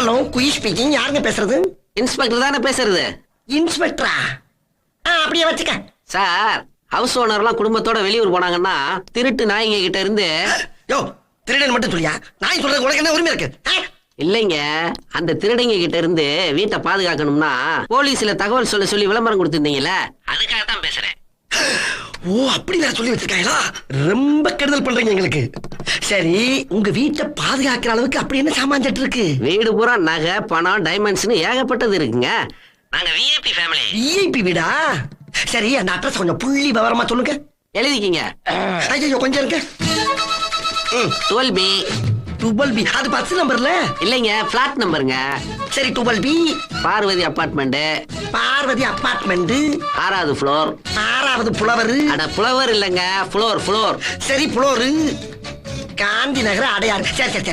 Hello Kui speaking யாருங்க பேசுறது? Inspector தானே பேசுறது? இன்ஸ்பெக்டரா? ஆ அப்படியே வச்சுக்க. சார் ஹவுஸ் ஓனர்லாம் குடும்பத்தோட வெளியூர் போனாங்கன்னா திருட்டு நாய்ங்க கிட்ட இருந்து யோ திருடன் மட்டும் சொல்லியா? நான் சொல்றது உனக்கு என்ன உரிமை இருக்கு? இல்லைங்க அந்த திருடங்க கிட்ட இருந்து வீட்டை பாதுகாக்கணும்னா போலீஸ்ல தகவல் சொல்ல சொல்லி விளம்பரம் கொடுத்திருந்தீங்கல்ல அதுக்காக தான் பேசுறேன். ஓ அப்படி வேற சொல்லி வச்சிருக்காங்களா ரொம்ப கெடுதல் பண்றீங்க எங்களுக்கு. சரி உங்க வீட்டை பாதுகாக்கிற அளவுக்கு அப்படி என்ன சாமான் இருக்கு? வீடு பூரா நகை பணம் டைமண்ட்ஸ்னு ஏகப்பட்டது இருக்குங்க. நாங்க விஐபி ஃபேமிலி விஐபி வீடா? சரி அந்த அட்ரஸ் கொஞ்சம் புள்ளி விவரமா சொல்லுங்க. எழுதிக்கிங்க. ஐயோ கொஞ்சம் இருக்கு டுவெல் பி டுபல் பி அது பஸ் நம்பர்ல இல்லைங்க ஃபிளாட் நம்பருங்க சரி double B Parvathi apartment Parvathi apartment ஆறாவது ஃப்ளோர் ஆறாவது புலவரு. அட புலவர் இல்லைங்க ஃப்ளோர் ஃப்ளோர் சரி புலோரு காந்தி நகர அடையாறு சரி சரி.